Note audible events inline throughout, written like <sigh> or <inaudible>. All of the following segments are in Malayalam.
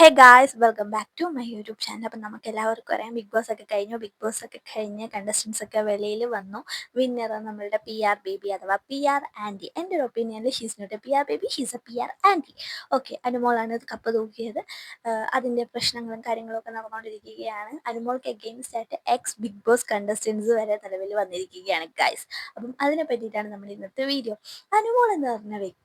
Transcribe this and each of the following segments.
Hey guys welcome back to my YouTube channel അപ്പം നമുക്ക് എല്ലാവർക്കും അറിയാം ബിഗ് ബോസ് ഒക്കെ കഴിഞ്ഞു. ബിഗ് ബോസ് ഒക്കെ കഴിഞ്ഞ് കണ്ടസ്റ്റൻസ് ഒക്കെ വെളിയിൽ വന്നു. വിന്നർ നമ്മളുടെ പി ആർ ബേബി അഥവാ പി ആർ ആന്റി എന്റെ ഒരു ഒപ്പീനിയനിൽ she's not a P R baby she's a P R aunty okay അനുമോളാണ് ഇത് കപ്പ് തൂക്കിയത്. അതിന്റെ പ്രശ്നങ്ങളും കാര്യങ്ങളും ഒക്കെ നടന്നുകൊണ്ടിരിക്കുകയാണ് അനുമോൾക്ക് എഗെയിൻസ്റ്റ് ആയിട്ട് എക്സ് ബിഗ് ബോസ് കണ്ടസ്റ്റൻസ് വരെ നിലവിൽ വന്നിരിക്കുകയാണ് ഗായ്സ് അപ്പം അതിനെ പറ്റിയിട്ടാണ് നമ്മൾ ഇന്നത്തെ വീഡിയോ അനുമോൾ എന്ന് പറഞ്ഞ വ്യക്തി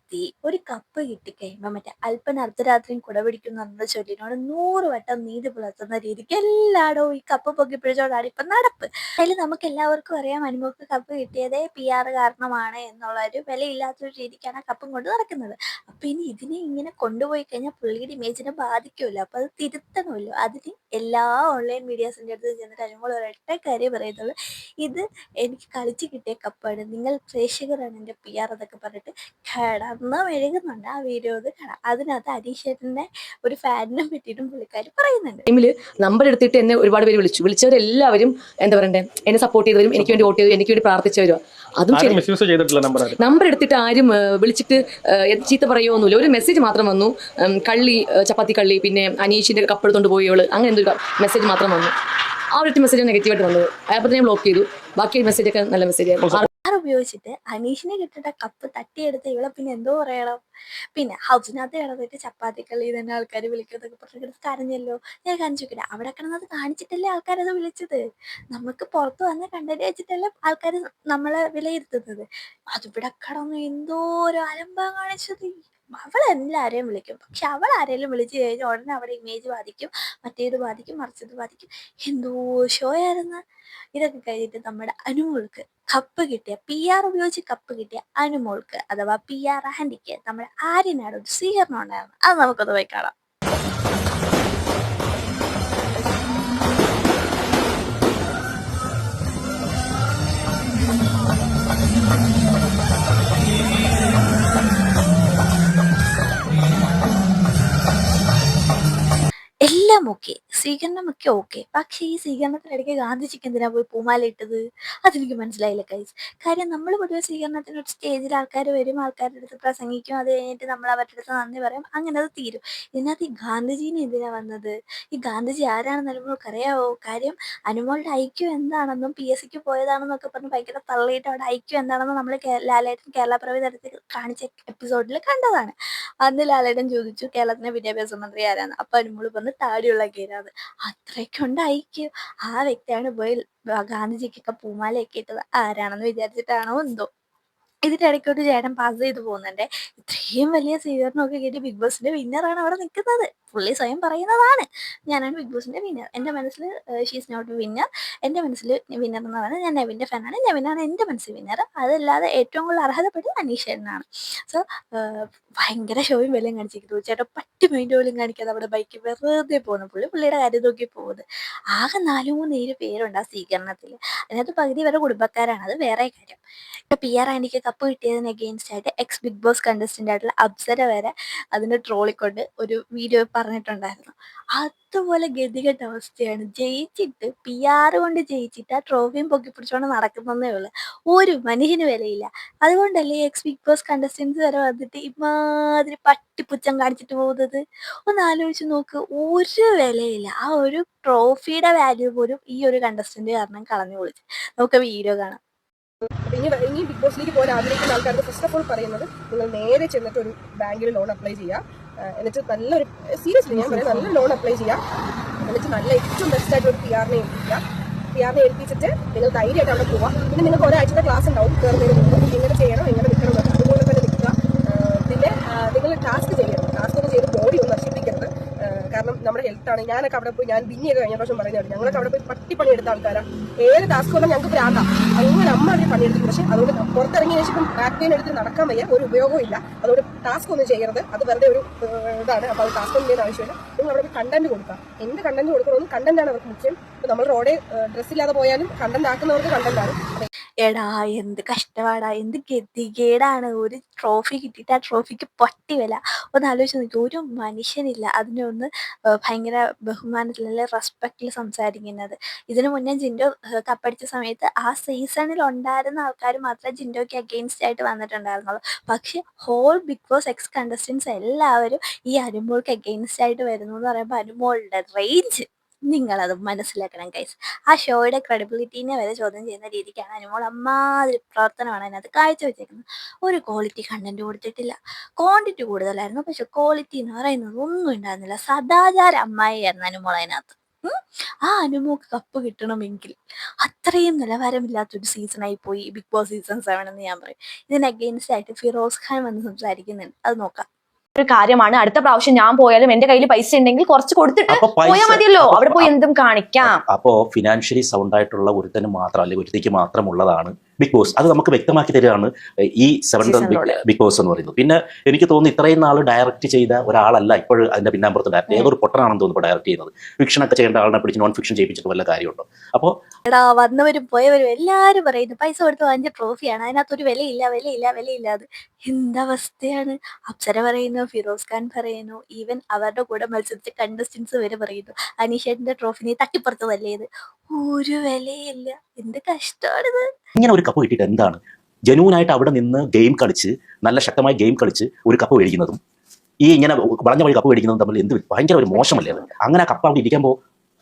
ഒരു കപ്പ് കിട്ടിക്കഴിയുമ്പോൾ മറ്റേ അല്പന അർദ്ധരാത്രിയും കുട പിടിക്കുന്നു എന്ന ചൊല്ലിനോട് നൂറ് വട്ടം നീതി പുലർത്തുന്ന രീതിക്ക് എല്ലായിടവും ഈ കപ്പ് പൊക്കി പിടിച്ചോണ്ടാണ് ഇപ്പൊ നടപ്പ്. അതിൽ നമുക്ക് എല്ലാവർക്കും അറിയാം അനുമോക്ക് കപ്പ് കിട്ടിയതേ പി ആർ കാരണമാണ് എന്നുള്ള ഒരു വിലയില്ലാത്തൊരു രീതിക്കാണ് ആ കപ്പും കൊണ്ട് നടക്കുന്നത്. അപ്പൊ ഇനി ഇതിനെ ഇങ്ങനെ കൊണ്ടുപോയി കഴിഞ്ഞാൽ പുള്ളിയുടെ ഇമേജിനെ ബാധിക്കുമല്ലോ. അപ്പൊ അത് തിരുത്തണമല്ലോ. അതിന് എല്ലാ ഓൺലൈൻ മീഡിയാസിന്റെ അടുത്ത് ചെന്നിട്ട് അനുമോൾ ഒരൊറ്റ കാര്യം പറയുന്നുള്ളൂ. ഇത് എനിക്ക് കളിച്ച് കിട്ടിയ കപ്പാണ്. നിങ്ങൾ പ്രേക്ഷകരാണ് എന്റെ പി ആർ എന്നൊക്കെ പറഞ്ഞിട്ട് കിടന്ന് മെഴുകുന്നുണ്ട് ആ വീഡിയോ ഇത് കാണാം അതിനകത്ത് അരീഷേട്ടന്റെ ഒരു ഫാനിനെ പറ്റിയിട്ടും പുള്ളിക്കാർ പറയുന്നുണ്ട്. ടൈമിൽ നമ്പർ എടുത്തിട്ട് എന്നെ ഒരുപാട് പേര് വിളിച്ചു. വിളിച്ചവരെല്ലാവരും എന്താ പറയണ്ടേ എന്നെ സപ്പോർട്ട് ചെയ്തവരും എനിക്ക് വേണ്ടി വോട്ട് ചെയ്തു എനിക്ക് വേണ്ടി പ്രാർത്ഥിച്ചവരും. അതും നമ്പർ ആരും? നമ്പർ എടുത്തിട്ട് ആരും വിളിച്ചിട്ട് ചീത്ത പറയുമൊന്നുമില്ല ഒരു മെസ്സേജ് മാത്രം വന്നു. കള്ളി ചപ്പാത്തി കള്ളി പിന്നെ അനീഷിന്റെ കപ്പെടുത്തോണ്ട് പോയവൾ അങ്ങനെ എന്തൊരു മെസ്സേജ് മാത്രം വന്നു. ആ ഒരു മെസ്സേജ് നെഗറ്റീവായിട്ട് വന്നത്. അയാൾ ഞാൻ ബ്ലോക്ക് ചെയ്തു. ബാക്കി മെസ്സേജ് ഒക്കെ നല്ല മെസ്സേജ് ആയിരുന്നു. ഉപയോഗിച്ചിട്ട് അനീഷിനെ കിട്ടേണ്ട കപ്പ് തട്ടിയെടുത്ത് ഇവളെ പിന്നെ എന്തോ പറയണം. പിന്നെ ഹൗസിനകത്ത് കിടന്നിട്ട് ചപ്പാത്തിക്കളി തന്നെ ആൾക്കാർ വിളിക്കുന്നതൊക്കെ പറഞ്ഞിട്ട് കരഞ്ഞല്ലോ. ഞാൻ കാണിച്ചു നോക്കില്ല അവിടെ കിടന്നത് കാണിച്ചിട്ടല്ലേ ആൾക്കാരത് വിളിച്ചത്? നമുക്ക് പുറത്ത് വന്ന് കണ്ടന്റ് വെച്ചിട്ടല്ലേ ആൾക്കാർ നമ്മളെ വിലയിരുത്തുന്നത്. അതിവിടെ കിടന്ന് എന്തോ ഒരു അലമ്പാ കാണിച്ചത്. അവൾ എല്ലാവരെയും വിളിക്കും. പക്ഷെ അവൾ ആരെങ്കിലും വിളിച്ചു കഴിഞ്ഞാൽ ഉടനെ അവിടെ ഇമേജ് ബാധിക്കും മറ്റേത് ബാധിക്കും മറിച്ചത് ബാധിക്കും. എന്തോ ഷോ ആയിരുന്നു. ഇതൊക്കെ കഴിഞ്ഞിട്ട് നമ്മുടെ അനുമോൾക്ക് കപ്പ് കിട്ടിയ പി ആർ ഉപയോഗിച്ച് കപ്പ് കിട്ടിയ അനുമോൾക്ക് അഥവാ പി ആർ ആൻഡിക്ക് നമ്മുടെ ആര്യനാട് ഒരു സ്വീകരണം ഉണ്ടായിരുന്നു. അത് നമുക്കൊന്ന് പോയി കാണാം. es എല്ലാം ഓക്കെ സ്വീകരണമൊക്കെ ഓക്കെ പക്ഷേ ഈ സ്വീകരണത്തിനിടയ്ക്ക് ഗാന്ധിജിക്ക് എന്തിനാ പോയി പൂമാല ഇട്ടത്? അതെനിക്ക് മനസ്സിലായില്ല കൈസ് കാര്യം നമ്മൾ പൊതുവെ സ്വീകരണത്തിന് ഒരു സ്റ്റേജിൽ ആൾക്കാർ വരും ആൾക്കാരുടെ അടുത്ത് പ്രസംഗിക്കും അത് കഴിഞ്ഞിട്ട് നമ്മൾ അവരുടെ അടുത്ത് നന്ദി പറയും അങ്ങനെ അത് തീരും. ഇതിനകത്ത് ഈ ഗാന്ധിജീനെ എന്തിനാ വന്നത്? ഈ ഗാന്ധിജി ആരാണെന്ന് അനുമോൾക്ക് അറിയാവോ കാര്യം അനുമോളുടെ ഐക്യം എന്താണെന്നും പി എസ് സിക്ക് പോയതാണെന്നൊക്കെ പറഞ്ഞ് ഭയങ്കര തള്ളിയിട്ട് അവിടെ ഐക്യം എന്താണെന്ന് നമ്മൾ ലാലേട്ടൻ കേരള പ്രവി തരത്തിൽ കാണിച്ച എപ്പിസോഡിൽ കണ്ടതാണ്. അന്ന് ലാലേട്ടൻ ചോദിച്ചു കേരളത്തിന്റെ വിദ്യാഭ്യാസ മന്ത്രി ആരാണ്? അപ്പൊ അനുമോൾ പറഞ്ഞു താടിയുള്ള കേരാന്ന് അത്രയ്ക്കുണ്ട് ഐക്യം ആ വ്യക്തിയാണ് പോയി ഗാന്ധിജിക്കൊക്കെ പൂമാലയൊക്കെ ഇട്ടത്. ആരാണെന്ന് വിചാരിച്ചിട്ടാണോ എന്തോ. ഇതിന്റെ ഇടയ്ക്ക് ഒരു ചേട്ടൻ പാസ് ചെയ്ത് പോകുന്നുണ്ട്. ഇത്രയും വലിയ സ്വീകരണമൊക്കെ കേട്ട് ബിഗ് ബോസിന്റെ വിന്നറാണ് അവിടെ നിൽക്കുന്നത്. പുള്ളി സ്വയം പറയുന്നതാണ്. ഞാനാണ് ബിഗ് ബോസിന്റെ വിന്നർ എന്റെ മനസ്സിൽ ഷീസ് നോട്ട് വിന്നർ എന്റെ മനസ്സിൽ വിന്നർ എന്ന് പറയുന്നത് ഞാൻ നെവിന്റെ ഫാനാണ് നെവിനാണ് എന്റെ മനസ്സിൽ വിന്നർ അതല്ലാതെ ഏറ്റവും കൂടുതൽ അർഹതപ്പെട്ടത് അനീഷേട്ടനാണ് സോ ഭയങ്കര ഷോയും വിലയും കാണിച്ചിരിക്കുന്നു. ചേട്ടാ പട്ടി മൈൻഡ് പോലും കാണിക്കാതെ അവിടെ ബൈക്ക് വെറുതെ പോകുന്നു. പുള്ളി പുള്ളിയുടെ കാര്യം നോക്കി പോകുന്നത് ആകെ നാലു മൂന്ന് ഏഴ് പേരുണ്ട് ആ സ്വീകരണത്തിൽ. അതിനകത്ത് പകുതി വരെ കുടുംബക്കാരാണ്. അത് വേറെ കാര്യം. പി ആർ ആൻഡിക്ക് കപ്പ് കിട്ടിയതിന് അഗെയിൻസ്റ്റ് ആയിട്ട് എക്സ് ബിഗ് ബോസ് കണ്ടസ്റ്റന്റ് ആയിട്ടുള്ള അപ്സര വരെ അതിനെ ട്രോളിക്കൊണ്ട് ഒരു വീഡിയോ പറഞ്ഞിട്ടുണ്ടായിരുന്നു. അതുപോലെ ഗതികെട്ട അവസ്ഥയാണ്. ജയിച്ചിട്ട് പി ആർ കൊണ്ട് ജയിച്ചിട്ട് ആ ട്രോഫിയും പൊക്കി പിടിച്ചോണ്ട് നടക്കുന്നതേ ഉള്ളൂ. ഒരു മനുഷ്യന് വിലയില്ല. അതുകൊണ്ടല്ലേ എക്സ് ബിഗ് ബോസ് കണ്ടസ്റ്റൻസ് വരെ വന്നിട്ട് ഇമാതിരി പട്ടിപ്പുച്ചം കാണിച്ചിട്ട് പോകുന്നത്? ഒന്ന് ആലോചിച്ച് നോക്ക്. ഒരു വിലയില്ല. ആ ഒരു ട്രോഫിയുടെ വാല്യൂ പോലും ഈ ഒരു കണ്ടസ്റ്റന്റ് കാരണം കളഞ്ഞു പൊളിച്ച്. നമുക്ക് വീഡിയോ കാണാം. ഇനി ഇനി ബിഗ് ബോസിലേക്ക് പോകാൻ ആഗ്രഹിക്കുന്ന ആൾക്കാർക്ക് ഫസ്റ്റ് ഓഫ് ഓൾ പറയുന്നത് നിങ്ങൾ നേരെ ചെന്നിട്ട് ഒരു ബാങ്കിൽ ലോൺ അപ്ലൈ ചെയ്യുക എന്നിട്ട് നല്ലൊരു സീരിയസ്ലി ഞാൻ പറയാം നല്ല ലോൺ അപ്ലൈ ചെയ്യുക എന്നിട്ട് നല്ല ഏറ്റവും ബെസ്റ്റ് ആയിട്ട് ഒരു പി ആറിനെ ഏൽപ്പിക്കുക പി ആറിനെ ഏൽപ്പിച്ചിട്ട് നിങ്ങൾ ധൈര്യമായിട്ട് അവിടെ പോവുക പിന്നെ നിങ്ങൾക്ക് ഒരാഴ്ചത്തെ ക്ലാസ് ഉണ്ടാവും. കയറുന്നതിന് മുമ്പ്. എങ്ങനെ ചെയ്യണം എങ്ങനെ നിൽക്കണം അതുപോലെ തന്നെ നിൽക്കുക. പിന്നെ നിങ്ങൾ ടാസ്ക് ചെയ്യണം ടാസ്ക് ഒന്നും ചെയ്ത് ബോഡി ഒന്നും നശിപ്പിക്കരുത് ആ, കാരണം നമ്മുടെ ആണ്. ഞാനൊക്കെ അവിടെ പോയി ഞാൻ ബിന്നിയൊക്കെ കഴിഞ്ഞ പ്രാവശ്യം പറയുന്നത് ഞങ്ങളൊക്കെ അവിടെ പോയി പട്ടിപ്പണി എടുത്ത ആൾക്കാരാണ് ഏത് ടാസ്ക് വന്നാൽ ഞങ്ങൾക്ക് പ്രാന്ത അങ്ങനെ അമ്മ അതിന് പണിയെടുത്തു പക്ഷെ അതുകൊണ്ട് പുറത്തിറങ്ങിയ ശേഷം ബാക്ക് പെയിൻ എടുത്ത് നടക്കാൻ വയ്യ. ഒരു ഉപയോഗവും ഇല്ല. അതുകൊണ്ട് ടാസ്ക് ഒന്നും ചെയ്യരുത്. അത് വെറുതെ ഒരു ഇതാണ്. അപ്പോൾ അത് ടാസ്ക് ഒന്നും ചെയ്യുന്ന ആവശ്യമില്ല. നിങ്ങൾ അവിടെ കണ്ടന്റ് കൊടുക്കുക എന്ത് കണ്ടന്റ് കൊടുക്കണമെന്ന് കണ്ടന്റ് ആണ് അവർക്ക് മുഖ്യം. നമ്മൾ റോഡേ ഡ്രസ്സ് ഇല്ലാതെ പോയാലും കണ്ടന്റ് ആക്കുന്നവർക്ക് കണ്ടന്റാണ് എടാ എന്ത് കഷ്ടപ്പാടാ എന്ത് ഗതികേടാണ്. ഒരു ട്രോഫി കിട്ടിയിട്ട് ആ ട്രോഫിക്ക് പൊട്ടി വില. ഒന്ന് ആലോചിച്ച് നോക്കി ഒരു മനുഷ്യനില്ല അതിനെ ഒന്ന് ഭയങ്കര ബഹുമാനത്തിൽ അല്ലെ റെസ്പെക്റ്റിൽ സംസാരിക്കുന്നത്. ഇതിനു മുന്നേ ജിൻഡോ കപ്പടിച്ച സമയത്ത് ആ സീസണിൽ ഉണ്ടായിരുന്ന ആൾക്കാർ മാത്രമേ ജിൻഡോയ്ക്ക് അഗെയിൻസ്റ്റ് ആയിട്ട് വന്നിട്ടുണ്ടായിരുന്നുള്ളൂ. പക്ഷെ whole Bigg Boss ex contestants എല്ലാവരും ഈ അനുമോൾക്ക് അഗെയിൻസ്റ്റ് ആയിട്ട് വരുന്നു എന്ന് പറയുമ്പോൾ അനുമോളുടെ റേഞ്ച് നിങ്ങളത് മനസ്സിലാക്കണം ഗൈസ് ആ ഷോയുടെ ക്രെഡിബിലിറ്റിനെ വരെ ചോദ്യം ചെയ്യുന്ന രീതിക്കാണ് അനുമോൾ അമ്മാതിരി പ്രവർത്തനമാണ് അതിനകത്ത് കാഴ്ചവെച്ചേക്കുന്നത്. ഒരു ക്വാളിറ്റി കണ്ടന്റ് കൊടുത്തിട്ടില്ല. ക്വാണ്ടിറ്റി കൂടുതലായിരുന്നു. പക്ഷെ ക്വാളിറ്റി എന്ന് പറയുന്നത് ഒന്നും ഉണ്ടായിരുന്നില്ല. സദാചാര അമ്മായിയായിരുന്നു അനുമോൾ അതിനകത്ത്. ആ അനുമോക്ക് കപ്പ് കിട്ടണമെങ്കിൽ അത്രയും നിലവാരമില്ലാത്തൊരു സീസണായി പോയി. ബിഗ് ബോസ് സീസൺ സെവൻ എന്ന് ഞാൻ പറയും. ഇതിന് അഗെയിൻസ്റ്റ് ആയിട്ട് ഫിറോസ് ഖാൻ വന്ന് സംസാരിക്കുന്നുണ്ട്. അത് നോക്കാം. ഒരു കാര്യമാണ്. അടുത്ത പ്രാവശ്യം ഞാൻ പോയാലും എന്റെ കയ്യിൽ പൈസ ഉണ്ടെങ്കിൽ കുറച്ച് കൊടുത്തിട്ട് പോയാൽ മതിയല്ലോ. അവിടെ പോയി എന്തും കാണിക്കാം. അപ്പോ ഫിനാൻഷ്യലി സൗണ്ട് ആയിട്ടുള്ള ഒരുത്തന് മാത്രം അല്ലെങ്കിൽ ഒരുത്തിക്ക് മാത്രമുള്ളതാണ് ബിഗ് ബോസ് അത് നമുക്ക് വ്യക്തമാക്കി തരികയാണ്. ഈ സെവൻ. ബിഗ് ബോസ് എന്ന് പറയുന്നത്. പിന്നെ എനിക്ക് തോന്നുന്നു ഇത്രയും നാൾ ഡയറക്റ്റ് ചെയ്ത ഒരാളല്ല ഇപ്പോൾ അതിന്റെ പിന്നാമ്പുറത്ത് ഡയറക്റ്റ് ഏതൊരു പൊട്ടനാണെന്ന് തോന്നുന്നു ഡയറക്ട് ഡയറക്റ്റ് ചെയ്യുന്നത്. ഫിക്ഷൻ ഒക്കെ ചെയ്യേണ്ട ആളിനെ പിടിച്ച് നോൺ ഫിക്ഷൻ ചെയ്യിപ്പിച്ചിട്ട് വല്ല കാര്യമുണ്ടോ? അപ്പോൾ എടാ വന്നവരും പോയവരും എല്ലാരും പറയുന്നു പൈസ കൊടുത്ത് വാങ്ങിച്ച ട്രോഫിയാണ് അതിനകത്തൊരു വിലയില്ല വിലയില്ല വിലയില്ല അത്. എന്തവസ്ഥയാണ് അപ്സര പറയുന്നു ഫിറോസ് ഖാൻ പറയുന്നു ഈവൻ അവരുടെ കൂടെ മത്സരിച്ച കണ്ടസ്റ്റൻസ് വരെ പറയുന്നു അനീഷേട്ടന്റെ ട്രോഫി നീ തട്ടിപ്പുറത്ത് വല്ലേത് ഒരു വിലയില്ല. എന്ത് കഷ്ടമാണിത്? ഇങ്ങനെ ഒരു കപ്പ് കിട്ടിയിട്ട് എന്താണ്? ജനുവനായിട്ട് അവിടെ നിന്ന് ഗെയിം കളിച്ച് നല്ല ശക്തമായ ഗെയിം കളിച്ച് ഒരു കപ്പ് മേടിക്കുന്നതും ഈ ഇങ്ങനെ വളഞ്ഞ വഴി കപ്പ് മേടിക്കുന്നതും തമ്മിൽ എന്ത് ഭയങ്കര ഒരു മോശമല്ലേ അങ്ങനെ ആ കപ്പ് അവിടെ ഇരിക്കുമ്പോൾ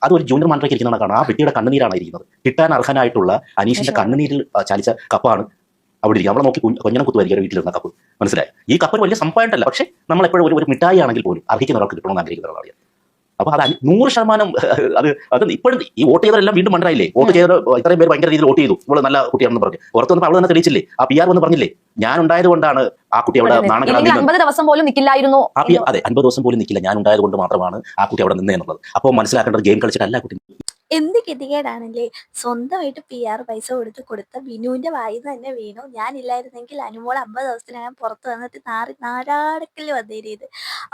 അത് ഒരു ജൂനിയർ മന്ത്രിക്ക് ഇരിക്കുന്ന കാണാം ആ വ്യക്തിയുടെ കണ്ണുനീരാണ് ഇരിക്കുന്നത്. കിട്ടാൻ അർഹനായിട്ടുള്ള അനീഷിന്റെ കണ്ണുനീരിൽ ചാലിച്ച കപ്പാണ് അവിടെ ഇരിക്കുക നമ്മളെ നോക്കി കുഞ്ഞ് കൊഞ്ഞനം കുത്തുമായിരിക്കും വീട്ടിലിരുന്ന കപ്പ്. മനസ്സിലായി? ഈ കപ്പ് വലിയ സംഭവമായിട്ടല്ല. പക്ഷേ നമ്മൾ എപ്പോഴും ഒരു ഒരു മിഠായി ആണെങ്കിൽ പോലും അർഹിക്കുന്ന ഒരാൾക്ക് കിട്ടണമെന്ന് ആഗ്രഹിക്കുന്ന ഒരാളാണ് അപ്പൊ അത് നൂറ് ശതമാനം <laughs> അത് അത് ഇപ്പോഴും ഈ വോട്ട് ചെയ്തവരെല്ലാം വീണ്ടും മണ്ടായില്ലേ വോട്ട് ചെയ്ത ഇത്രയും പേര് ഭയങ്കര രീതിയിൽ വോട്ട് ചെയ്തു. ഇവൾ നല്ല കുട്ടിയാണെന്ന് പറഞ്ഞു. പുറത്ത് വന്നപ്പോൾ തന്നെ തെളിയിച്ചില്ലേ? ആ പി ആർ വന്ന് പറഞ്ഞില്ലേ? ഞാൻ ഉണ്ടായത് കൊണ്ടാണ് ആ കുട്ടി അവിടെ നാണം കെടാൻ അമ്പത് ദിവസം പോലും നിൽക്കില്ലായിരുന്നു അതെ അൻപത് ദിവസം പോലും നിൽക്കില്ല ഞാൻ ഉണ്ടായത് കൊണ്ട് മാത്രമാണ് ആ കുട്ടി അവിടെ നിന്നേ എന്നുള്ളത്. അപ്പോൾ മനസ്സിലാക്കേണ്ടത് ഗെയിം കളിച്ചിട്ടല്ല കുട്ടി എന്ത് ഗതികേടാണല്ലേ? സ്വന്തമായിട്ട് പി ആർ പൈസ കൊടുത്ത് കൊടുത്ത ബിനുവിന്റെ വായിൽ നിന്ന് തന്നെ വീണു. ഞാനില്ലായിരുന്നെങ്കിൽ അനുമോൾ അമ്പത് ദിവസത്തിനകം പുറത്ത് വന്നിട്ട് നാറി നാരാടക്കൽ വന്നേരിയത്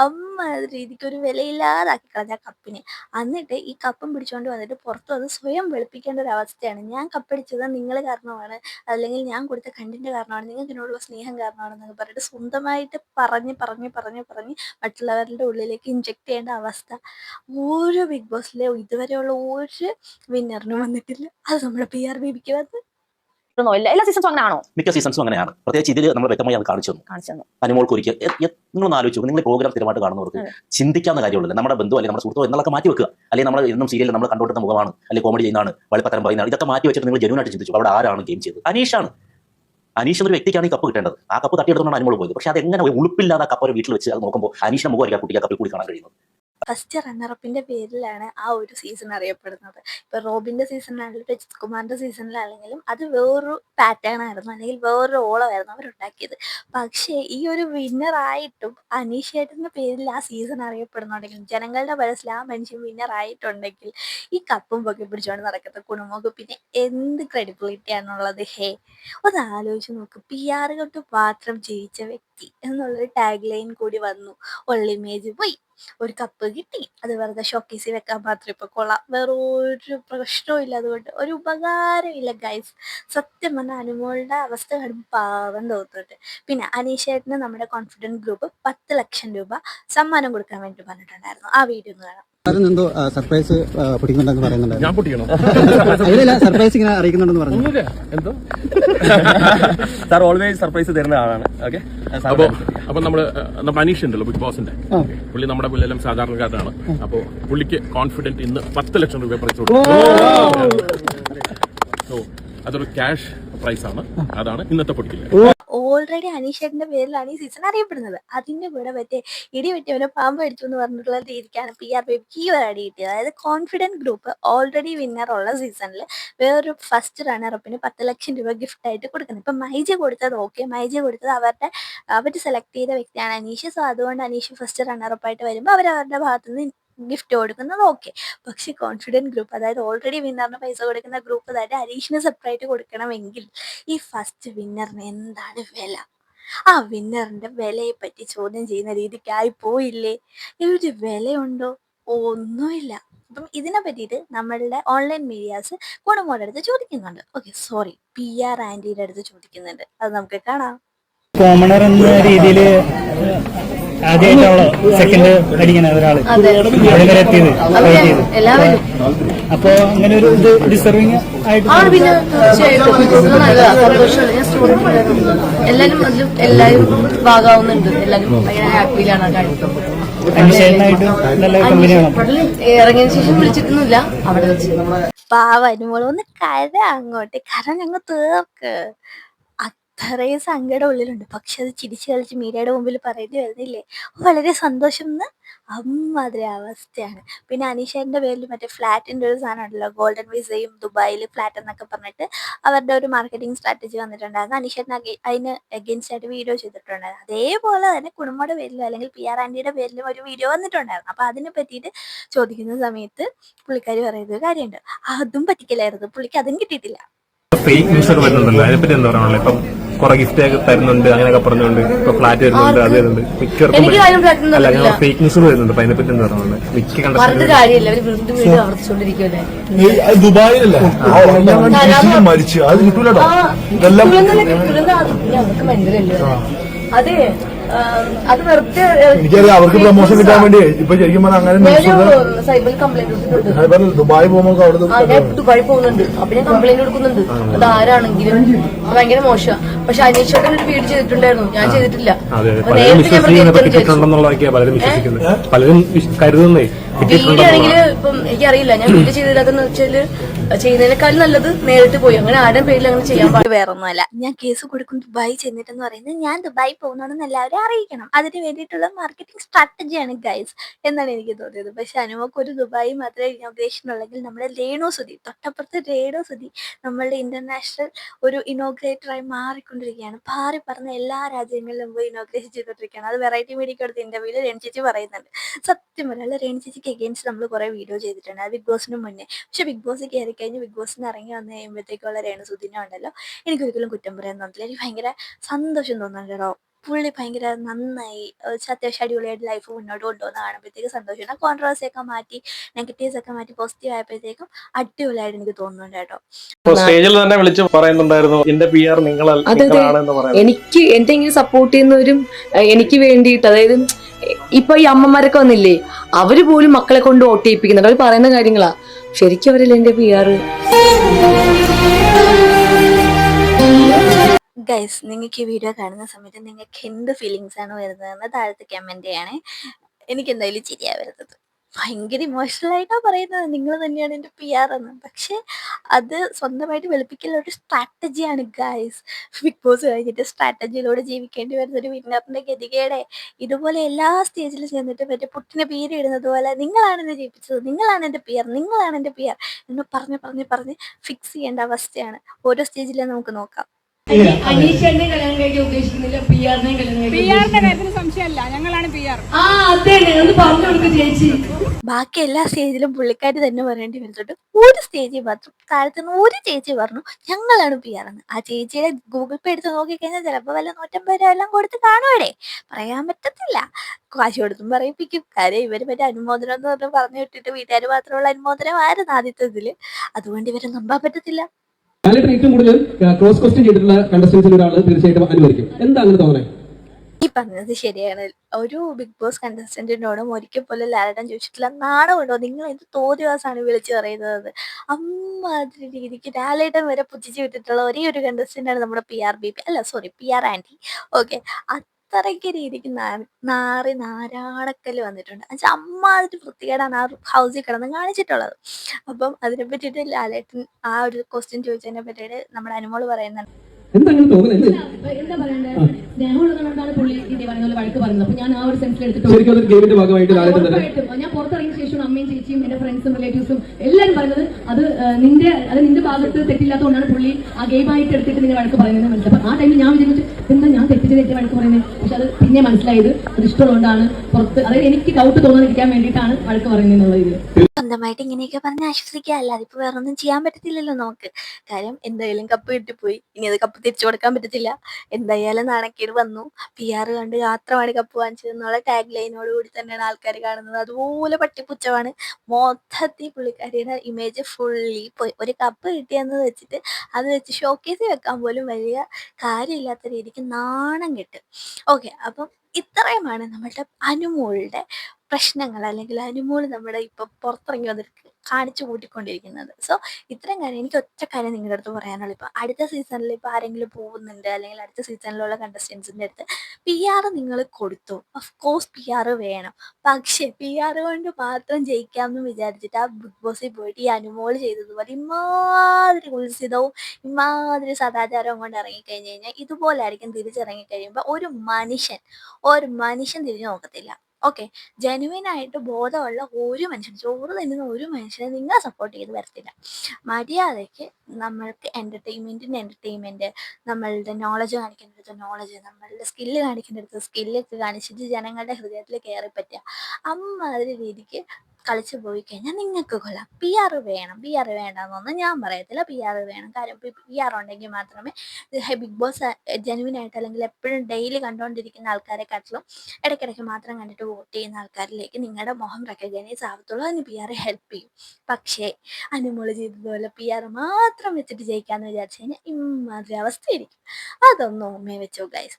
അമ്മ രീതിക്ക് ഒരു വിലയില്ലാതാക്കി കളഞ്ഞ കപ്പിനെ. എന്നിട്ട് ഈ കപ്പും പിടിച്ചുകൊണ്ട് വന്നിട്ട് പുറത്ത് വന്ന് സ്വയം വെളുപ്പിക്കേണ്ട ഒരു അവസ്ഥയാണ്. ഞാൻ കപ്പടിച്ചത് നിങ്ങൾ കാരണമാണ്. അല്ലെങ്കിൽ ഞാൻ കൊടുത്ത കണ്ടിന്റെ കാരണമാണ്. നിങ്ങൾക്ക് എന്നോടുള്ള സ്നേഹം കാരണമാണെന്നൊക്കെ പറഞ്ഞിട്ട് സ്വന്തമായിട്ട് പറഞ്ഞ് പറഞ്ഞ് പറഞ്ഞ് പറഞ്ഞ് മറ്റുള്ളവരുടെ ഉള്ളിലേക്ക് ഇഞ്ചെക്ട് ചെയ്യേണ്ട അവസ്ഥ. ഓരോ ബിഗ് ബോസിലെ ഇതുവരെയുള്ള ഒരു വിന്നറിനും വന്നിട്ടില്ല. അത് നമ്മുടെ പി ആർ ബേബിക്ക് വന്ന്? എല്ലാ സീസൺസും അങ്ങനെ ആണോ മിക്ക സീസൺസും അങ്ങനെയാണ്. പ്രത്യേകിച്ച് ഇതിൽ നമ്മൾ വ്യക്തമായി അത് കാണിച്ചു തന്നു. അനുമോൾക്ക് ഒരിക്കൽ നിങ്ങളൊന്ന് ആലോചിച്ചു. നിങ്ങൾ പ്രോഗ്രാം സ്ഥിരമായിട്ട് കാണുന്നവർക്ക്. ചിന്തിക്കാവുന്ന കാര്യമുള്ളത് നമ്മുടെ ബന്ധു അല്ലെങ്കിൽ നമ്മുടെ സുഹൃത്തോ എന്നൊക്കെ മാറ്റി വെക്കുക. അല്ലെങ്കിൽ നമ്മൾ എന്നും സീരിയൽ നമ്മൾ കണ്ടുകൊടുത്ത മുഖമാണ്. അല്ലെങ്കിൽ കോമഡി ചെയ്യുന്നതാണ്. വളിപ്പത്തരം പറയുന്നതാണ്. ഇതൊക്കെ മാറ്റി വെച്ചിട്ട് നിങ്ങൾ ജനുവനായിട്ട് ചിന്തിച്ചു. അവിടെ ആരാണ് ഗെയിം ചെയ്തത്? അനീഷാണ്. അനീഷ് എന്നൊരു വ്യക്തിക്കാണ് ഈ കപ്പ് കിട്ടേണ്ടത്. ആ കപ്പ് തട്ടിയെടുത്തോണ്ടാണ് അനുമോൾ പോയത്. പക്ഷെ അത് എങ്ങനെ ഒരു ഉളുപ്പില്ലാതെ ആ കപ്പ് ഒരു വീട്ടിൽ വെച്ച് അത് നോക്കുമ്പോൾ അനീഷിന്റെ മുഖമായിരിക്കും ആ കുട്ടിക്ക് കപ്പിൽ കൂടി കാണാൻ കഴിയുന്നത്. ഫസ്റ്റ് റണ്ണറപ്പിന്റെ പേരിലാണ് ആ ഒരു സീസൺ അറിയപ്പെടുന്നത്. ഇപ്പൊ റോബിന്റെ സീസണിലാണെങ്കിലും രജിത് കുമാറിന്റെ സീസണിലാണെങ്കിലും അത് വേറൊരു പാറ്റേൺ ആയിരുന്നു. അല്ലെങ്കിൽ വേറൊരു ഓളമായിരുന്നു അവരുണ്ടാക്കിയത്. പക്ഷേ ഈ ഒരു വിന്നർ ആയിട്ടും അനീഷേട്ടന്റെ പേരിൽ ആ സീസൺ അറിയപ്പെടുന്നുണ്ടെങ്കിലും ജനങ്ങളുടെ മനസ്സിൽ ആ മനുഷ്യൻ വിന്നർ ആയിട്ടുണ്ടെങ്കിൽ ഈ കപ്പും പൊക്കി പിടിച്ചുകൊണ്ട് നടക്കുന്ന കുടുംബക്ക് പിന്നെ എന്ത് ക്രെഡിബിലിറ്റി ആണുള്ളത് ഹേ ഒന്ന് ആലോചിച്ച് നോക്ക്. പി ആർ കൊണ്ട് മാത്രം ജയിച്ച വ്യക്തി എന്നുള്ളൊരു ടാഗ് ലൈൻ കൂടി വന്നു. ഉള്ള ഇമേജ് പോയി. ഒരു കപ്പ് കിട്ടി. അത് വെറുതെ ഷോക്കേസിൽ വെക്കാൻ മാത്രം ഇപ്പൊ കൊള്ളാം. വേറെ ഒരു പ്രശ്നവും ഇല്ല അതുകൊണ്ട്. ഒരു ഉപകാരമില്ല ഗൈസ് സത്യം പറഞ്ഞ അനുമോളുടെ അവസ്ഥ കാണുമ്പോൾ പാവം തോന്നുന്നുണ്ട് പിന്നെ അനീഷേട്ടന് നമ്മുടെ കോൺഫിഡന്റ് ഗ്രൂപ്പ് പത്ത് ലക്ഷം രൂപ സമ്മാനം കൊടുക്കാൻ വേണ്ടി പറഞ്ഞിട്ടുണ്ടായിരുന്നു. ആ വീഡിയോ ഒന്ന് കാണാം. എന്തോ സർപ്രൈസ് പൊട്ടിക്കുന്നുണ്ടെന്ന് പറയുന്നുണ്ട് ഞാൻ പൊട്ടിക്കണോ? അതിലല്ല സർപ്രൈസ് ഇങ്ങനെ അറിയിക്കുന്നുണ്ടെന്ന് പറഞ്ഞു. ഒന്നുമില്ല എന്തോ? സാർ ഓൾവേസ് സർപ്രൈസ് തരുന്ന ആളാണ്. ഓക്കെ അപ്പൊ അപ്പൊ നമ്മൾ മനീഷ് ഉണ്ടല്ലോ ബിഗ് ബോസിന്റെ പുള്ളി നമ്മുടെ പുള്ളിയെല്ലാം സാധാരണക്കാരനാണ്. അപ്പൊ പുള്ളിക്ക് കോൺഫിഡന്റ് ഇന്ന് പത്ത് ലക്ഷം രൂപ പ്രൈസ് സോ അതൊരു ക്യാഷ് പ്രൈസ് ആണ്. അതാണ് ഇന്നത്തെ പൊടിക്കില്ല ഓൾറെഡി അനീഷേട്ടന്റെ പേരിലാണ് ഈ സീസൺ അറിയപ്പെടുന്നത്. അതിന്റെ കൂടെ മറ്റേ ഇടി വെട്ടിയവനെ പാമ്പ് അടിച്ചു എന്ന് പറഞ്ഞിട്ടുള്ള രീതിക്കാണ് പി ആർ ബേബിക്ക് ഈ ഒരു അടി കിട്ടിയത്. അതായത് കോൺഫിഡന്റ് ഗ്രൂപ്പ് ഓൾറെഡി വിന്നർ ഉള്ള സീസണിൽ വേറൊരു ഫസ്റ്റ് റണ്ണറപ്പിന് പത്ത് ലക്ഷം രൂപ ഗിഫ്റ്റ് ആയിട്ട് കൊടുക്കുന്നത്. ഇപ്പൊ മൈജി കൊടുത്തത് ഓക്കെ മൈജി കൊടുത്തത് അവരുടെ അവർ സെലക്ട് ചെയ്ത വ്യക്തിയാണ് അനീഷ്. സോ അതുകൊണ്ട് അനീഷ് ഫസ്റ്റ് റണ്ണറപ്പ് ആയിട്ട് വരുമ്പോൾ അവർ അവരുടെ ഭാഗത്ത് നിന്ന് ഗിഫ്റ്റ് കൊടുക്കുന്നത് ഓക്കെ പക്ഷെ കോൺഫിഡന്റ് ഗ്രൂപ്പ് അതായത് ഓൾറെഡി വിന്നറിന് പൈസ കൊടുക്കുന്ന ഗ്രൂപ്പ് അതായത് അരീഷിന് സെപ്പറേറ്റ് കൊടുക്കണമെങ്കിൽ ഈ ഫസ്റ്റ് വിന്നറിന് എന്താണ് വില? ആ വിന്നറിന്റെ വിലയെ പറ്റി ചോദ്യം ചെയ്യുന്ന രീതിക്കായി പോയില്ലേ? ഒരു വിലയുണ്ടോ? ഒന്നുമില്ല. അപ്പം ഇതിനെ പറ്റിയിട്ട് നമ്മളുടെ ഓൺലൈൻ മീഡിയാസ് കുടുംബോടെ അടുത്ത് ചോദിക്കുന്നുണ്ട്. ഓക്കെ സോറി പി ആർ ആന്റിയുടെ അടുത്ത് ചോദിക്കുന്നുണ്ട്. അത് നമുക്ക് കാണാം. കോമണർ എന്ന രീതിയിൽ ആദ്യമായിട്ടാണല്ലോ സെക്കൻഡ് അടിക്കണ ഒരാൾ? അവിടെ വരെ എത്തിയത് അപ്പൊ അങ്ങനെ ഒരു ഇത് ഡിസർവിങ് ആയിട്ട് പിന്നെ എല്ലാരും അതിലും എല്ലാരും ഭാഗമാവുന്നുണ്ട്. എല്ലാരും ഭയങ്കര ഹാപ്പിയിലാണ് അനുശേഷനായിട്ട് നല്ല കമ്പനിയാണ് ഇറങ്ങിയതിന് ശേഷം വിളിച്ചിട്ടൊന്നുമില്ല. അവിടെ വെച്ച് പാവ അനുമോൾ ഒന്ന് കര അങ്ങോട്ട്. കരം ഞങ്ങൾ തീർക്ക്. അത്രയും സങ്കടം ഉള്ളിലുണ്ട്. പക്ഷെ അത് ചിരിച്ചു കളിച്ച് മീഡിയയുടെ മുമ്പിൽ പറയേണ്ടി വരുന്നില്ലേ വളരെ സന്തോഷം എന്ന് അമ്മാതിരി അവസ്ഥയാണ്. പിന്നെ അനീഷേന്റെ പേരിൽ മറ്റേ ഫ്ലാറ്റിന്റെ ഒരു സാധനം ഉണ്ടല്ലോ ഗോൾഡൻ വിസയും ദുബായിൽ ഫ്ലാറ്റ് എന്നൊക്കെ പറഞ്ഞിട്ട് അവരുടെ ഒരു മാർക്കറ്റിംഗ് സ്ട്രാറ്റജി വന്നിട്ടുണ്ടായിരുന്നു. അനീഷേട്ടൻ അതിന് അഗെയിൻസ്റ്റ് ആയിട്ട് വീഡിയോ ചെയ്തിട്ടുണ്ടായിരുന്നു. അതേപോലെ തന്നെ കുടുംബയുടെ പേരിലും അല്ലെങ്കിൽ പി ആർ ആന്റിയുടെ പേരിലും ഒരു വീഡിയോ വന്നിട്ടുണ്ടായിരുന്നു. അപ്പോൾ അതിനെ പറ്റിയിട്ട് ചോദിക്കുന്ന സമയത്ത് പുള്ളിക്കാരി പറയുന്ന കാര്യമുണ്ട്. അതും പറ്റിക്കില്ലായിരുന്നു പുള്ളിക്ക് അതും കിട്ടിയിട്ടില്ല. ഫേക്ക് ന്യൂസ് വരുന്നുണ്ടല്ലോ അതിനെപ്പറ്റി എന്താ പറയാനുള്ളത്? ഇപ്പം കുറെ ഗിഫ്റ്റ് ഒക്കെ തരുന്നുണ്ട് അങ്ങനെയൊക്കെ പറഞ്ഞുകൊണ്ട് ഇപ്പൊ ഫ്ലാറ്റ് വരുന്നുണ്ട് അത് വരുന്നുണ്ട്. മിക്കവർക്കും അല്ല. അങ്ങനെ ഫേക്ക് ന്യൂസ് വരുന്നുണ്ട് അപ്പൊ അതിനെപ്പറ്റി എന്താ പറയാനുള്ളത് മിക്ക കണ്ടത് ദുബായിലല്ലേ? മരിച്ചു അത് കിട്ടൂലോ ഇതെല്ലാം അതെ. അത് വെറുതെ എനിക്കറിയാം അവർക്ക് പ്രൊമോഷൻ കിട്ടാൻ വേണ്ടി. ഇപ്പൊ ശരിക്കും അങ്ങനെ സൈബർ കംപ്ലൈന്റ് കൊടുത്തിട്ടുണ്ട് ദുബായ് പോകുമ്പോൾ അവിടെ ദുബായ് പോകുന്നുണ്ട്. അപ്പൊ ഞാൻ കംപ്ലൈന്റ് കൊടുക്കുന്നുണ്ട് അത് ആരാണെങ്കിലും. ഭയങ്കര മോശം. പക്ഷെ അനീഷേട്ടൻ ഒരു വീട് ചെയ്തിട്ടുണ്ടായിരുന്നു. ഞാൻ ചെയ്തിട്ടില്ല. പലരും കരുതുന്നേ വീഡിയോ ആണെങ്കിൽ ഇപ്പം എനിക്കറിയില്ല. ഞാൻ വീട് ചെയ്തില്ലാത്തെന്ന് വെച്ചാൽ ചെയ്യുന്നതിനേക്കാൾ നല്ലത് നേരിട്ട് പോയി. അങ്ങനെ ആരുടെ പേരിൽ അങ്ങനെ ചെയ്യാൻ പാടില്ല. വേറൊന്നുമല്ല. ഞാൻ കേസ് കൊടുക്കും ദുബായി ചെന്നിട്ടെന്ന് പറയുന്നത് ഞാൻ ദുബായി പോകുന്നതെന്ന് എല്ലാവരും അറിയിക്കണം. അതിന് വേണ്ടിയിട്ടുള്ള മാർക്കറ്റിംഗ് സ്ട്രാറ്റജിയാണ് ഗൈസ് എന്നാണ് എനിക്ക് തോന്നിയത്. പക്ഷെ അനുമക്ക് ഒരു ദുബായി മാത്രമേ ഇനോഗ്രേഷൻ ഉള്ളെങ്കിൽ നമ്മുടെ രേണു സുധി തൊട്ടപ്പുറത്ത് രേണു സുധി നമ്മളുടെ ഇന്റർനാഷണൽ ഒരു ഇനോഗ്രേറ്ററായി മാറിക്കൊണ്ടിരിക്കുകയാണ്. പാറി പറഞ്ഞ എല്ലാ രാജ്യങ്ങളിലും പോയി ഇനോഗ്രേഷൻ ചെയ്തുകൊണ്ടിരിക്കുകയാണ് അത് വെറൈറ്റി മീഡിയക്ക് എടുത്ത ഇന്റർവ്യൂവിൽ രേണു ചേച്ചി പറയുന്നുണ്ട്. സത്യം പറയാനുള്ള രേണു ചേച്ചിക്ക് എഗെയിൻസ്റ്റ് നമ്മൾ കുറെ വീഡിയോ ചെയ്തിട്ടുണ്ട്. അത് ബിഗ് ബോസിന് മുന്നേ. പക്ഷെ ബിഗ് ബോസ് കയറി കഴിഞ്ഞ് ബിഗ് ബോസിന് ഇറങ്ങി വന്ന് കഴിയുമ്പോഴത്തേക്കുള്ള രേണു സുധിനെ ഉണ്ടല്ലോ. എനിക്കൊരിക്കലും കുറ്റം പറയാൻ തോന്നില്ല എനിക്ക് ഭയങ്കര സന്തോഷം തോന്നുന്നുണ്ട് കേട്ടോ പുള്ളി ഭയങ്കര നന്നായി അത്യാവശ്യം അടിപൊളിയായിട്ട് ലൈഫ് മുന്നോട്ട് കൊണ്ടുപോകുന്ന കാണുമ്പോഴത്തേക്ക് ആ കോൺട്രവേഴ്സി ഒക്കെ മാറ്റി നെഗറ്റീവ്സ് ഒക്കെ മാറ്റി പോസിറ്റീവ് ആയപ്പോഴത്തേക്കും അടിപൊളിയായിട്ട് എനിക്ക് തോന്നുന്നുണ്ട് കേട്ടോ. സ്റ്റേജിൽ തന്നെ വിളിച്ച് പറയുന്നുണ്ടായിരുന്നു എന്റെ പി ആർ. എനിക്ക് എന്റെ ഇങ്ങനെ സപ്പോർട്ട് ചെയ്യുന്നവരും എനിക്ക് വേണ്ടിയിട്ട് അതായത് ഇപ്പൊ ഈ അമ്മമാരൊക്കെ വന്നില്ലേ അവർ പോലും മക്കളെ കൊണ്ട് ഓട്ടിപ്പിക്കുന്നുണ്ട് അവർ പറയുന്ന കാര്യങ്ങളാ. ശരിക്കും അവരല്ലേ എന്റെ പി ആറ് ഗൈസ് നിങ്ങൾക്ക് ഈ വീഡിയോ കാണുന്ന സമയത്ത് നിങ്ങൾക്ക് എന്ത് ഫീലിങ്സ് ആണ് വരുന്നതെന്ന് താഴത്തെ കമന്റ് ചെയ്യണേ. എനിക്ക് എന്തായാലും ചിരിയാ വരുന്നത് ഭയങ്കര ഇമോഷണൽ ആയിട്ടാണ് പറയുന്നത്. നിങ്ങൾ തന്നെയാണ് എന്റെ പി ആർ എന്ന്. പക്ഷേ അത് സ്വന്തമായിട്ട് വെളുപ്പിക്കലുള്ള ഒരു സ്ട്രാറ്റജിയാണ് ഗൈസ് ബിഗ് ബോസ് കഴിഞ്ഞിട്ട് സ്ട്രാറ്റജിയിലൂടെ ജീവിക്കേണ്ടി വരുന്ന ഒരു വിന്നറിന്റെ ഗതികേടെ. ഇതുപോലെ എല്ലാ സ്റ്റേജിലും ചെന്നിട്ട് മറ്റേ പുട്ടിനെ പേര് ഇടുന്നത് പോലെ നിങ്ങളാണ് എന്നെ ജയിപ്പിച്ചത്. നിങ്ങളാണ് എന്റെ പി ആർ നിങ്ങളാണ് എന്റെ പി ആർ എന്ന് പറഞ്ഞ് പറഞ്ഞ് പറഞ്ഞ് ഫിക്സ് ചെയ്യേണ്ട അവസ്ഥയാണ്. ഓരോ സ്റ്റേജിലും നമുക്ക് നോക്കാം. അനീഷേനെ കല്യാണം കഴിക്കാൻ ഉദ്ദേശിക്കുന്നില്ല പി ആറിനെ കല്യാണം പി ആറിന്റെ കാര്യത്തിൽ സംശയമല്ല. ഞങ്ങളാണ് പി ആർ. ആ അതെ ഒന്ന് പറഞ്ഞു കൊടുക്ക് ചേച്ചി. ബാക്കി എല്ലാ സ്റ്റേജിലും പുള്ളിക്കാരി തന്നെ പറയേണ്ടി വരുന്നുണ്ട്. ഒരു സ്റ്റേജിൽ മാത്രം താഴത്തുനിന്ന് ഒരു ചേച്ചി പറഞ്ഞു ഞങ്ങളാണ് പി ആർ എന്ന്. ആ ചേച്ചിയുടെ ഗൂഗിൾ പേ എടുത്ത് നോക്കിക്കഴിഞ്ഞാൽ ചിലപ്പോൾ വല്ല നൂറ്റമ്പത് രൂപ എല്ലാം കൊടുത്ത് കാണുവടെ പറയാൻ പറ്റത്തില്ല. കാശ് കൊടുത്തും പറയിപ്പിക്കും. കാര്യം ഇവർ മറ്റേ അനുമോദനം എന്ന് പറഞ്ഞു പറഞ്ഞു വിട്ടിട്ട് വീട്ടുകാർ മാത്രമുള്ള അനുമോദനമായിരുന്നു ആദ്യത്തേതിൽ അതുകൊണ്ട് ഇവരെ നമ്പാൻ പറ്റത്തില്ല. ലാലേട്ടൻ ഏറ്റവും കൂടുതൽ ക്രോസ് ക്വസ്റ്റ്യൻ ചെയ്തിട്ടുള്ള കണ്ടസ്റ്റൻസിൽ ഒരാൾ തീർച്ചയായിട്ടും അനുവദിക്കും. എന്താ അങ്ങനെ തോന്നണേ? ഈ പറഞ്ഞത് ശരിയാണ്. ഒരു ബിഗ് ബോസ് കണ്ടസ്റ്റന്റിനോടും ഒരിക്കൽ പോലും ലാലടൻ ചോദിച്ചിട്ടില്ല നാണമുണ്ടോ നിങ്ങൾ എന്ത് തോന്നിവാസാണ് വിളിച്ചു പറയുന്നത്? അമ്മാതിരി രീതിക്ക് ലാലേട്ടൻ വരെ പുച്ഛിച്ച് വിട്ടിട്ടുള്ള ഒരേ ഒരു കണ്ടസ്റ്റന്റ് ആണ് നമ്മുടെ പി ആർ ബി പി അല്ല sorry P R aunty okay അത്രയ്ക്ക് രീതിക്ക് നാറി നാരാടക്കൽ വന്നിട്ടുണ്ട്. എന്നുവെച്ചാൽ അമ്മ അതിന് വൃത്തികേടാണ്. ആ ഹൗസിൽ കിടന്ന് കാണിച്ചിട്ടുള്ളത്. അപ്പം അതിനെ പറ്റിയിട്ട് ലാലേട്ടൻ ആ ഒരു ക്വസ്റ്റ്യൻ ചോദിച്ചതിനെ പറ്റിയിട്ട് നമ്മുടെ അനുമോൾ പറയുന്നുണ്ട്. എന്താ അങ്ങനെ തോന്നുന്നത് എന്താ പറയണ്ടേ? സ്നേഹമുള്ളതുകൊണ്ടാണ് പുള്ളി ഇതേ പറയുന്ന പോലെ വഴക്ക് പറയുന്നത് അപ്പൊ ഞാൻ ആ ഒരു സെൻസിൽ എടുത്തിട്ട് ശരിക്കും അതൊരു ഗെയിമിന്റെ ഭാഗമായിട്ട് ലാലേട്ടൻ തന്നെ ഉറപ്പായിട്ടും. ഞാൻ പുറത്തിറങ്ങിയ ശേഷം അമ്മയും ചേച്ചിയും എന്റെ ഫ്രണ്ട്സും റിലേറ്റീവ്സും എല്ലാവരും പറയുന്നത് അത് നിന്റെ അത് നിന്റെ ഭാഗത്ത് തെറ്റില്ലാത്തതുകൊണ്ടാണ് പുള്ളി ആ ഗെയിമായിട്ട് എടുത്തിട്ട് നിന്നെ വഴക്ക് പറയുന്നത് മനസ്സിലായി. ആ ടൈമിൽ ഞാൻ വിചാരിച്ചു എന്താ ഞാൻ തെറ്റിച്ച് തെറ്റി വഴക്ക് പറയുന്നത് പക്ഷെ അത് പിന്നെ മനസ്സിലായത് അത് ഇഷ്ടമുള്ളതുകൊണ്ടാണ് പുറത്ത് അതായത് എനിക്ക് ഡൗട്ട് തോന്നാതിരിക്കാൻ വേണ്ടിയിട്ടാണ് വഴക്ക് പറയുന്നത് എന്നുള്ള സ്വന്തമായിട്ട് ഇങ്ങനെയൊക്കെ പറഞ്ഞ് ആശ്വസിക്കുക. അല്ലാതെ ഇപ്പൊ വേറെ ഒന്നും ചെയ്യാൻ പറ്റത്തില്ലല്ലോ നമുക്ക്. കാര്യം എന്തായാലും കപ്പ് കിട്ടിപ്പോയി. ഇനി അത് കപ്പ് തിരിച്ചു കൊടുക്കാൻ പറ്റത്തില്ല. എന്തായാലും നാണക്കേട് വന്നു. പി ആർ കണ്ട് മാത്രമാണ് കപ്പ് വാങ്ങിച്ചത് ടാഗ് ലൈനോട് കൂടി തന്നെയാണ് ആൾക്കാർ കാണുന്നത്. അതുപോലെ പട്ടിപ്പുച്ചമാണ് മൊത്തത്തിൽ പുള്ളിക്കാരിയുടെ ഇമേജ് ഫുള്ളി പോയി. ഒരു കപ്പ് കിട്ടിയെന്ന് വെച്ചിട്ട് അത് വെച്ച് ഷോക്കേസിൽ വെക്കാൻ പോലും വലിയ കാര്യമില്ലാത്ത രീതിക്ക് നാണം കിട്ടും. ഓക്കെ അപ്പം ഇത്രയുമാണ് നമ്മളുടെ അനുമോളുടെ പ്രശ്നങ്ങൾ. അല്ലെങ്കിൽ അനുമോൾ നമ്മുടെ ഇപ്പം പുറത്തിറങ്ങി വന്നിട്ട് കാണിച്ചു കൂട്ടിക്കൊണ്ടിരിക്കുന്നത്. സോ ഇത്രയും കാര്യം എനിക്ക് ഒറ്റ കാര്യം നിങ്ങളുടെ അടുത്ത് പറയാനുള്ളൂ. ഇപ്പൊ അടുത്ത സീസണിൽ ഇപ്പോൾ ആരെങ്കിലും പോകുന്നുണ്ട് അല്ലെങ്കിൽ അടുത്ത സീസണിലുള്ള കണ്ടസ്റ്റൻസിന്റെ അടുത്ത് പി ആർ നിങ്ങൾ കൊടുത്തു. കോഴ്സ് പി ആർ വേണം. പക്ഷേ പി ആർ കൊണ്ട് മാത്രം ജയിക്കാമെന്ന് വിചാരിച്ചിട്ട് ആ ബിഗ് ബോസിൽ പോയിട്ട് ഈ അനുമോൾ ചെയ്തതുപോലെ ഇമാതിരി ഉത്സിതവും ഇമാതിരി സദാചാരവും കൊണ്ട് ഇറങ്ങിക്കഴിഞ്ഞ് കഴിഞ്ഞാൽ ഇതുപോലെ ആയിരിക്കും തിരിച്ചിറങ്ങി കഴിയുമ്പോൾ ഒരു മനുഷ്യൻ ഒരു മനുഷ്യൻ തിരിഞ്ഞു നോക്കത്തില്ല. ഓക്കെ ജെനുവിൻ ആയിട്ട് ബോധമുള്ള ഒരു മനുഷ്യൻ ചോറ് തിന്നുന്ന ഒരു മനുഷ്യനെ നിങ്ങൾ സപ്പോർട്ട് ചെയ്ത് വരത്തില്ല. മര്യാദയ്ക്ക് നമ്മൾക്ക് എന്റർടൈൻമെന്റിന് എന്റർടൈൻമെന്റ് നമ്മളുടെ നോളജ് കാണിക്കേണ്ടടുത്ത് നോളജ് നമ്മളുടെ സ്കില്ല് കാണിക്കേണ്ടടുത്ത് സ്കില്ലൊക്കെ കാണിച്ചിട്ട് ജനങ്ങളുടെ ഹൃദയത്തിൽ കയറി പറ്റുക അമ്മാതിരി രീതിക്ക് കളിച്ചു പോയി കഴിഞ്ഞാൽ നിങ്ങൾക്ക് കൊള്ളാം. പി ആർ വേണം പി ആർ വേണ്ടെന്നൊന്നും ഞാൻ പറയത്തില്ല. പി ആർ വേണം. കാര്യം പി ആർ ഉണ്ടെങ്കിൽ മാത്രമേ ബിഗ് ബോസ് ജെനുവിൻ ആയിട്ട് അല്ലെങ്കിൽ എപ്പോഴും ഡെയിലി കണ്ടുകൊണ്ടിരിക്കുന്ന ആൾക്കാരെക്കാട്ടിലും ഇടയ്ക്കിടയ്ക്ക് മാത്രം കണ്ടിട്ട് വോട്ട് ചെയ്യുന്ന ആൾക്കാരിലേക്ക് നിങ്ങളുടെ മുഖം റെക്കഗ്നൈസ് ആവത്തുള്ളൂ അതിന് പി ആർ ഹെൽപ്പ് ചെയ്യും. പക്ഷേ അനുമോൾ ചെയ്തതുപോലെ പി ആർ മാത്രം വെച്ചിട്ട് ജയിക്കാമെന്ന് വിചാരിച്ചു കഴിഞ്ഞാൽ ഇമ്മാതിരി അവസ്ഥയായിരിക്കും. അതൊന്നും ഓർമ്മയെ വെച്ചോ ഗൈസ്